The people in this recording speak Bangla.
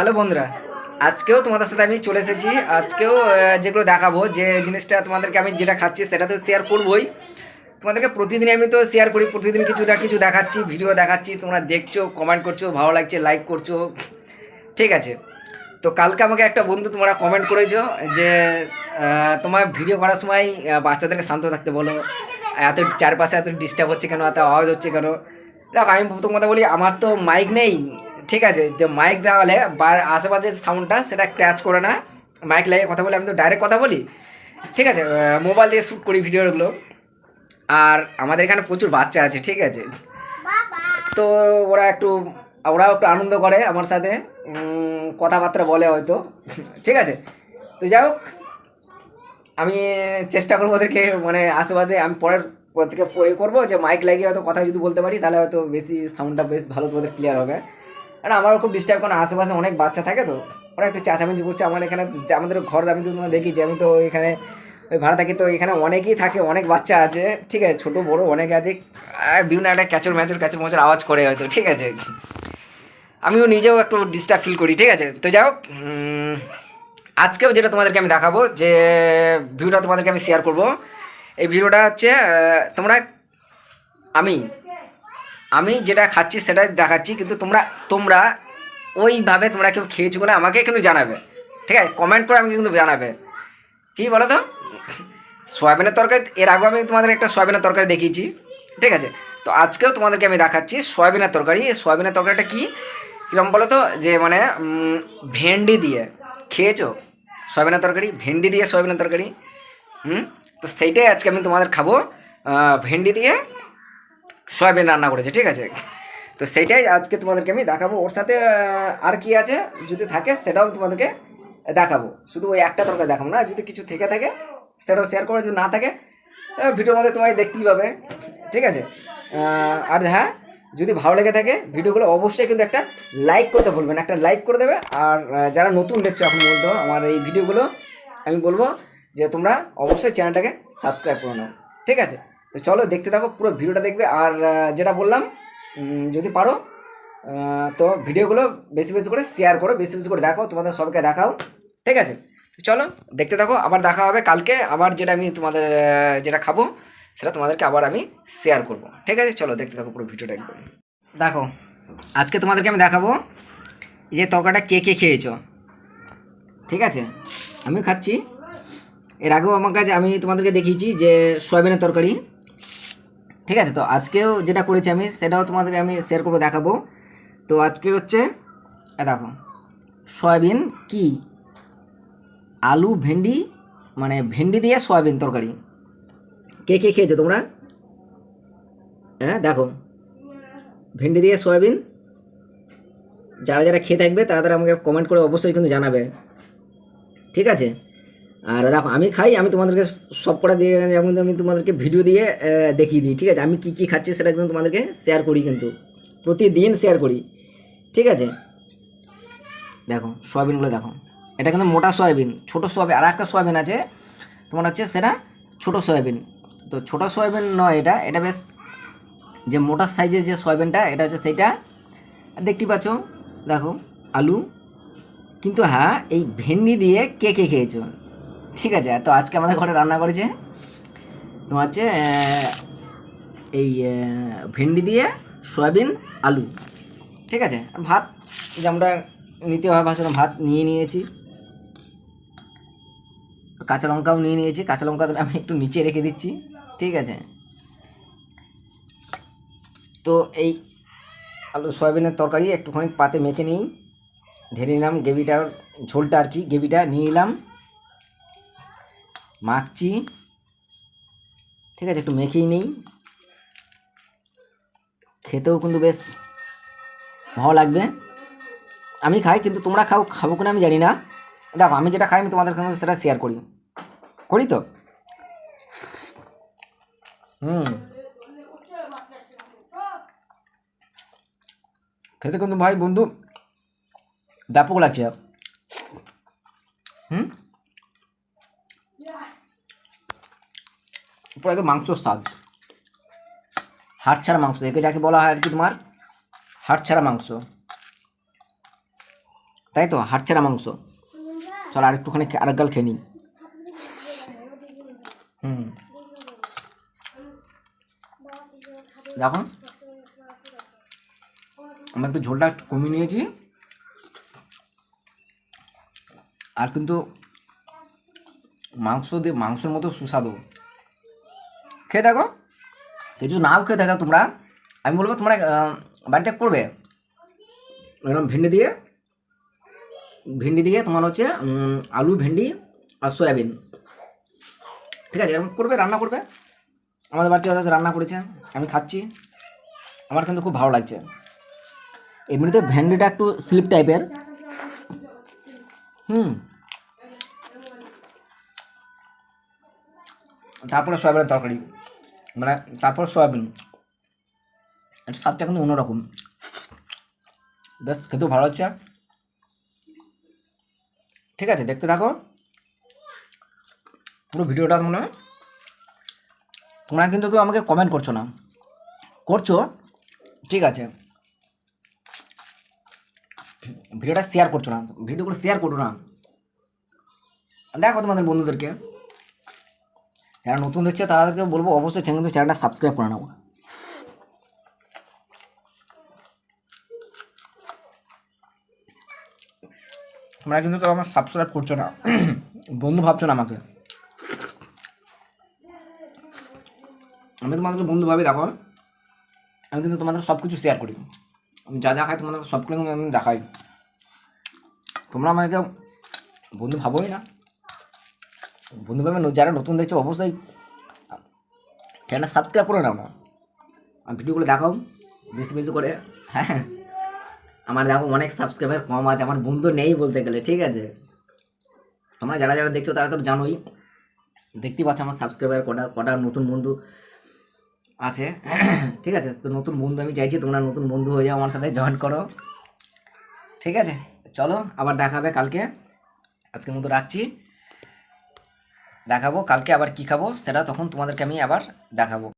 হ্যালো বন্ধুরা, আজকেও তোমাদের সাথে আমি চলে এসেছি। আজকেও যেগুলো দেখাবো, যে জিনিসটা তোমাদেরকে আমি যেটা খাচ্ছি, সেটা তো শেয়ার করবোই। তোমাদেরকে প্রতিদিন আমি তো শেয়ার করি, প্রতিদিন কিছু না কিছু দেখাচ্ছি ভিডিও দেখাচ্ছি, তোমরা দেখছ কমেন্ট করছ, ভালো লাগছে লাইক করছ, ঠিক আছে। তো কালকে আমাকে একটা বন্ধু তোমরা কমেন্ট করেছ যে তোমার ভিডিও করার সময় বাচ্চাদেরকে শান্ত থাকতে বলো, এত চারপাশে এত ডিস্টার্ব হচ্ছে কেন, এত আওয়াজ হচ্ছে কেন? দেখো, আমি প্রথম কথা বলি, আমার তো মাইক নেই। ঠিক আছে, যে মাইক দেওয়া হলে বা আশেপাশের সাউন্ডটা সেটা ক্র্যাচ করে না। মাইক লাগিয়ে কথা বলি, আমি তো ডাইরেক্ট কথা বলি। ঠিক আছে মোবাইল দিয়ে শ্যুট করি ভিডিওগুলো। আর আমাদের এখানে প্রচুর বাচ্চা আছে, ঠিক আছে। তো ওরা একটু, ওরাও একটু আনন্দ করে আমার সাথে। কথাবার্তা বলে হয়তো। ঠিক আছে, তো যাই হোক, আমি চেষ্টা করব ওদেরকে মানে আশেপাশে আমি পরের পর থেকে করব যে মাইক লাগিয়ে হয়তো কথা যদি বলতে পারি, তাহলে হয়তো বেশি সাউন্ডটা বেশ ভালো তোমাদের ক্লিয়ার হবে। আর আমারও খুব ডিস্টার্ব কারণ আশেপাশে অনেক বাচ্চা থাকে তো। ওরা একটু চাচামেচি করছে আমার এখানে আমাদের ঘর আমি তো তোমার দেখি যে আমি তো এখানে, ওই ভাড়া থাকি তো এখানে অনেকেই থাকে, অনেক বাচ্চা আছে, ঠিক আছে, ছোটো, বড়ো অনেকে আছে বিভিন্ন একটা ক্যাচর ম্যাচর ক্যাচর ম্যাচর আওয়াজ করে হয়তো, ঠিক আছে। আমিও নিজেও একটু ডিস্টার্ব ফিল করি, ঠিক আছে। তো যাই হোক আজকেও যেটা তোমাদেরকে আমি দেখাবো, যে ভিডিওটা তোমাদেরকে আমি শেয়ার করব। এই ভিডিওটা হচ্ছে তোমরা, আমি আমি যেটা খাচ্ছি সেটা দেখাচ্ছি, কিন্তু তোমরা তোমরা ওইভাবে তোমরা কেউ খেয়েছো কিনা আমাকে কিন্তু জানাবে। ঠিক আছে? কমেন্ট করে আমাকে কিন্তু জানাবে। কী বলো তো সয়াবিনের তরকারি, এর আগেও আমি তোমাদের একটা সয়াবিনের তরকারি দেখিয়েছি। ঠিক আছে? তো আজকেও তোমাদেরকে আমি দেখাচ্ছি সয়াবিনের তরকারি। এই সয়াবিনের তরকারিটা কী? কীরকম বলো তো যে মানে ভেন্ডি দিয়ে। খেয়েছো? সয়াবিনের তরকারি? ভেন্ডি দিয়ে সয়াবিনের তরকারি? হুম? তো সেইটাই আজকে আমি তোমাদের খাব। ভেন্ডি দিয়ে সয়াবিন রান্না করেছে, ঠিক আছে? তো সেইটাই আজকে তোমাদেরকে আমি দেখাবো। ওর সাথে আর কি আছে যদি থাকে সেটাও তোমাদেরকে দেখাবো। শুধু ওই একটা তরকারি দেখাবো না, যদি কিছু থেকে থাকে সেটাও শেয়ার করে, যদি না থাকে ভিডিওর মধ্যে তোমায় দেখতেই পাবে, ঠিক আছে? আর হ্যাঁ যদি ভালো লেগে থাকে ভিডিওগুলো অবশ্যই কিন্তু একটা লাইক করতে ভুলবেন একটা লাইক করে দেবে। আর যারা নতুন দেখছ এখন বলতো আমার এই ভিডিওগুলো আমি বলব যে তোমরা অবশ্যই চ্যানেলটাকে সাবস্ক্রাইব করে নাও, ঠিক আছে? তো চলো দেখতে থাকো, পুরো ভিডিওটা দেখবে। আর যেটা বললাম যদি পারো তো ভিডিওগুলো বেশি বেশি করে শেয়ার করো, বেশি বেশি করে দেখো, তোমাদের সবাইকে দেখাও, ঠিক আছে? চলো, দেখতে থাকো, আবার দেখা হবে কালকে, আবার যেটা আমি তোমাদের যেটা খাব, সেটা তোমাদেরকে আবার আমি শেয়ার করব, ঠিক আছে? চলো, দেখতে থাকো পুরো ভিডিওটা একদম। দেখো, আজকে তোমাদেরকে আমি দেখাবো যে তরকারিটা কে কে খেয়েছো, ঠিক আছে? আমিও খাচ্ছি। এর আগেও আমার কাছে, আমি তোমাদেরকে দেখিয়েছি যে সয়াবিনের তরকারি। ঠিক আছে? তো আজকেও যেটা করেছি আমি, সেটাও তোমাদেরকে আমি শেয়ার করব, দেখাবো। তো আজকে হচ্ছে দেখো, সয়াবিন কি? আলু, ভেন্ডি মানে ভেন্ডি দিয়ে সয়াবিন তরকারি। কে কে খেয়েছো তোমরা? হ্যাঁ দেখো। ভেন্ডি দিয়ে সয়াবিন। যারা যারা খেয়ে থাকবে, তারা তারা আমাকে কমেন্ট করে অবশ্যই কিন্তু জানাবে। ঠিক আছে? আর দেখো, আমি খাই, আমি তোমাদেরকে সব কটা দিয়ে যেমন আমি তোমাদেরকে ভিডিও দিয়ে দেখিয়ে দিই, ঠিক আছে? আমি কী কী খাচ্ছি সেটা কিন্তু তোমাদেরকে শেয়ার করি কিন্তু। প্রতিদিন শেয়ার করি, ঠিক আছে? দেখো, সয়াবিনগুলো দেখো। এটা কিন্তু মোটা সয়াবিন, ছোটো সয়াবিন, আর একটা সয়াবিন আছে, তোমার হচ্ছে সেটা ছোটো সয়াবিন। তো ছোটো সয়াবিন নয় এটা এটা বেশ যে মোটা সাইজের যে সয়াবিনটা, এটা হচ্ছে আর দেখতে পাচ্ছ, দেখো, আলু। কিন্তু হ্যাঁ এই ভেন্ডি দিয়ে কে কে খেয়েছো? ঠিক আছে, তো আজকে আমাদের ঘরে রান্না করেছে, তোমার হচ্ছে এই ভেন্ডি দিয়ে সয়াবিন, আলু, ঠিক আছে? ভাত যে আমরা নিতে হয় ভাষণ ভাত নিয়ে নিয়েছি। কাঁচা লঙ্কাও নিয়ে নিয়েছি, কাঁচা লঙ্কা আমি একটু নিচে রেখে দিচ্ছি, ঠিক আছে? তো এই আলু সয়াবিনের তরকারি একটুখানি পাতে মেখে নিই, ঢেলে নিলাম, গ্রেভিটার ঝোলটা আর কি, গ্রেভিটা নিয়ে নিলাম। মাখছি। ঠিক আছে, একটু মেখেই নিই। খেতেও কিন্তু বেশ ভালো লাগবে। আমি খাই, কিন্তু তোমরা খাও, খাব কিনা আমি জানি না। দেখো, আমি যেটা খাই, আমি তোমাদের সঙ্গে সেটা শেয়ার করি। করি তো? হুম। খেতে কিন্তু ভাই বন্ধু ব্যাপক লাগছে। হুম? পুরো একদম মাংসর স্বাদ। হাড় ছাড়া মাংস, একে যাকে বলা হয় আর কি তোমার, হাড় ছাড়া মাংস। তাই তো? হাটছেড়া মাংস। চল আর একটুখানি আরেক গাল খেয়ে নিই। হুম। দেখো। আমি একটু ঝোলটা একটু কমিয়ে নিয়েছি। আর কিন্তু মাংস দিয়ে মাংসের মতো সুস্বাদু। খেয়ে দেখো। কিছু নাও খেয়ে দেখো তোমরা। আমি বলব তোমরা বাড়িতে করবে। এরকম ভেন্ডি দিয়ে। ভেন্ডি দিয়ে তোমার হচ্ছে আলু, ভেন্ডি আর সয়াবিন। ঠিক আছে, এরকম করবে, রান্না করবে। আমাদের বাড়িতে হয়তো রান্না করেছে। আমি খাচ্ছি। আমার কিন্তু খুব ভালো লাগছে। এমনিতে ভেন্ডিটা একটু স্লিপ টাইপের। হুম। তারপরে সয়াবিনের তরকারি। মানে তারপর সয়াবিন। এটা স্বাদটা কিন্তু অন্যরকম। বেশ, খেতেও ভালো হচ্ছে ঠিক আছে, দেখতে থাকো। পুরো ভিডিওটা তোমরা তোমরা কিন্তু কেউ আমাকে কমেন্ট করছ না। করছ? ঠিক আছে। ভিডিওটা শেয়ার করছ না। ভিডিওগুলো শেয়ার করো না। দেখো তোমাদের বন্ধুদেরকে। যারা নতুন দেখছে, তাদেরকে বলব অবশ্যই কিন্তু চ্যানেলটা সাবস্ক্রাইব করে নেব তোমরা কিন্তু আমার সাবস্ক্রাইব করছ না। বন্ধু ভাবছ না আমাকে। আমি তোমাদেরকে বন্ধু ভাবে, দেখো। আমি কিন্তু তোমাদের সব কিছু শেয়ার করি। আমি যা যা খাই, তোমাদের সব কিছু আমি দেখাই। তোমরা আমাকে বন্ধু ভাবোই না। বন্ধু ভাবে যারা নতুন দেখছ, অবশ্যই চ্যানেলটা সাবস্ক্রাইব করে নাও না। আর ভিডিওগুলো দেখাও, বেশি বেশি করে। হ্যাঁ আমার দেখো অনেক সাবস্ক্রাইবার কম আছে, আমার বন্ধু নেই বলতে গেলে, ঠিক আছে? তোমরা যারা যারা দেখছ, তারা তো জানোই। দেখতেই পাচ্ছ আমার সাবস্ক্রাইবার কটা কটা নতুন বন্ধু আছে। ঠিক আছে? তো নতুন বন্ধু আমি চাইছি, তোমরা নতুন বন্ধু হয়ে যাও, আমার সাথে জয়েন করো। ঠিক আছে? চলো, আবার দেখাবে কালকে। আজকের মতো রাখছি। দেখাবো কালকে আবার কি খাব সেটা তখন তোমাদেরকে আমি আবার দেখাবো।